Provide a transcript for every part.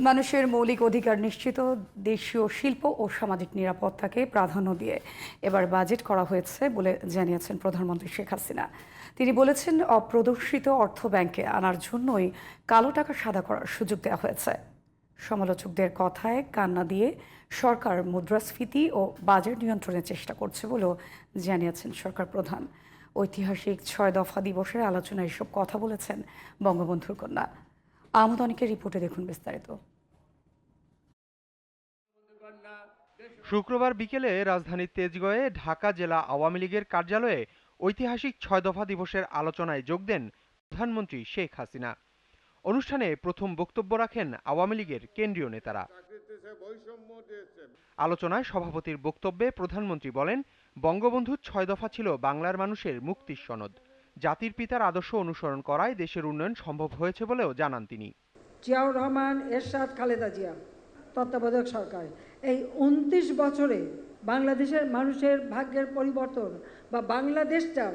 মানুষের মৌলিক অধিকার নিশ্চিত, দেশীয় শিল্প ও সামাজিক নিরাপত্তাকে প্রাধান্য দিয়ে এবার বাজেট করা হয়েছে বলে জানিয়েছেন প্রধানমন্ত্রী শেখ হাসিনা। তিনি বলেছেন, অপ্রদর্শিত অর্থ ব্যাংকে আনার জন্যই কালো টাকা সাদা করার সুযোগ দেওয়া হয়েছে। সমালোচকদের কথায় কান্না দিয়ে সরকার মুদ্রাস্ফীতি ও বাজেট নিয়ন্ত্রণের চেষ্টা করছে বলেও জানিয়েছেন সরকার প্রধান। ঐতিহাসিক ছয় দফা দিবসের আলোচনায় এসব কথা বলেছেন বঙ্গবন্ধুর কন্যা। আহমদ অনেকের রিপোর্টে দেখুন বিস্তারিত। শুক্রবার বিকেলে রাজধানীর তেজগাঁয়ে ঢাকা জেলা আওয়ামী লীগের কার্যালয়ে ঐতিহাসিক ছয় দফা দিবসের আলোচনায় যোগ দেন প্রধানমন্ত্রী শেখ হাসিনা। অনুষ্ঠানে প্রথম বক্তব্য রাখেন আওয়ামী লীগের কেন্দ্রীয় নেতারা। আলোচনায় সভাপতির বক্তব্যে প্রধানমন্ত্রী বলেন, বঙ্গবন্ধুর ছয় দফা ছিল বাংলার মানুষের মুক্তির সনদ। জাতির পিতার আদর্শ অনুসরণ করায় দেশের উন্নয়ন সম্ভব হয়েছে বলেও জানান তিনি। জিয়াউর রহমান, এরশাদ খালেদা জিয়া, তত্ত্বাবধায়ক সরকার। এই উনত্রিশ বছরে বাংলাদেশের মানুষের ভাগ্যের পরিবর্তন বা বাংলাদেশটার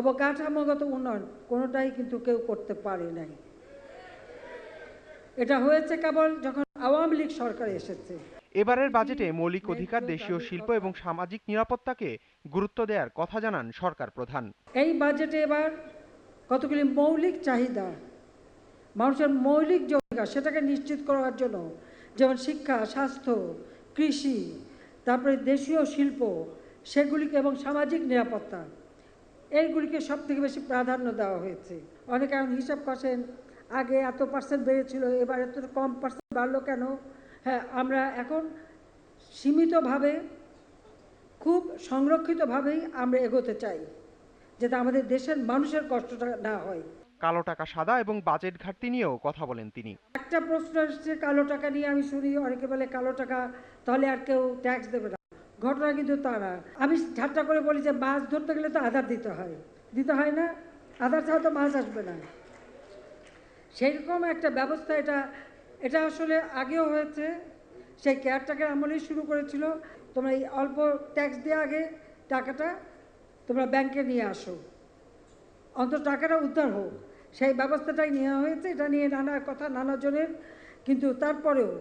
অবকাঠামোগত উন্নয়ন কোনোটাই কিন্তু কেউ করতে পারে নাই। এটা হয়েছে কেবল যখন আওয়ামী লীগ সরকার এসেছে। এবারের বাজেটে মৌলিক অধিকার দেশীয় শিল্প এবং সামাজিক নিরাপত্তাকে গুরুত্ব দেওয়ার কথা জানান সরকার প্রধান। এই বাজেটে এবার কতগুলি মৌলিক চাহিদা মানুষের মৌলিক যে অধিকার সেটাকে নিশ্চিত করার জন্য যেমন শিক্ষা স্বাস্থ্য কৃষি তারপরে দেশীয় শিল্প সেগুলিকে এবং সামাজিক নিরাপত্তা এইগুলিকে সব থেকে বেশি প্রাধান্য দেওয়া হয়েছে। অনেকে এখন হিসাব করছেন আগে এত পার্সেন্ট বেড়েছিল এবার এত কম পার্সেন্ট বাড়লো কেন? হ্যাঁ আমরা এখন সীমিতভাবে খুব সংরক্ষিতভাবেই আমরা এগোতে চাই যাতে আমাদের দেশের মানুষের কষ্টটা না হয়। কালো টাকা সাদা এবং বাজেট ঘাটতি নিয়েও কথা বলেন তিনি। একটা প্রশ্ন এসছে কালো টাকা নিয়ে আমি শুনি অনেকে বলে কালো টাকা তাহলে আর কেউ ট্যাক্স দেবে না। ঘটনা কিন্তু তা না। আমি ঠাট্টা করে বলি যে মাছ ধরতে গেলে তো আধার দিতে হয়। দিতে হয় না? আধার ছাড়া তো মাছ আসবে না। সেইরকম একটা ব্যবস্থা এটা এটা আসলে আগেও হয়েছে। সেই কেয়ারটাকের আমলেই শুরু করেছিল। তোমরা এই অল্প ট্যাক্স দিয়ে আগে টাকাটা তোমরা ব্যাংকে নিয়ে আসো। অন্তত টাকাটা উদ্ধার হোক। সেই ব্যবস্থাটাই নেওয়া হয়েছে। এটা নিয়ে নানা কথা নানাজনের কিন্তু তারপরেও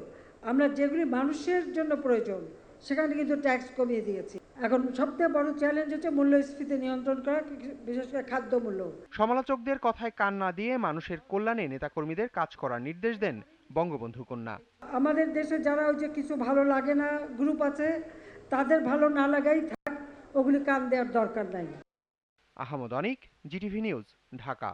আমরা যেগুলি মানুষের জন্য প্রয়োজন সেখানে কিন্তু ট্যাক্স কমিয়ে দিয়েছি। এখন সবচেয়ে বড় চ্যালেঞ্জ হচ্ছে মূল্যস্ফীতি নিয়ন্ত্রণ করা বিশেষ করে খাদ্য মূল্য। সমালোচকদের কথায় কান না দিয়ে মানুষের কল্যাণে নেতাকর্মীদের কাজ করার নির্দেশ দেন বঙ্গবন্ধু কন্যা। আমাদের দেশে যারা ওই যে কিছু ভালো লাগে না গ্রুপ আছে তাদের ভালো না লাগাই থাক ওগুলি কান দেওয়ার দরকার নাই। Ahmad Anik GTV news Dhaka.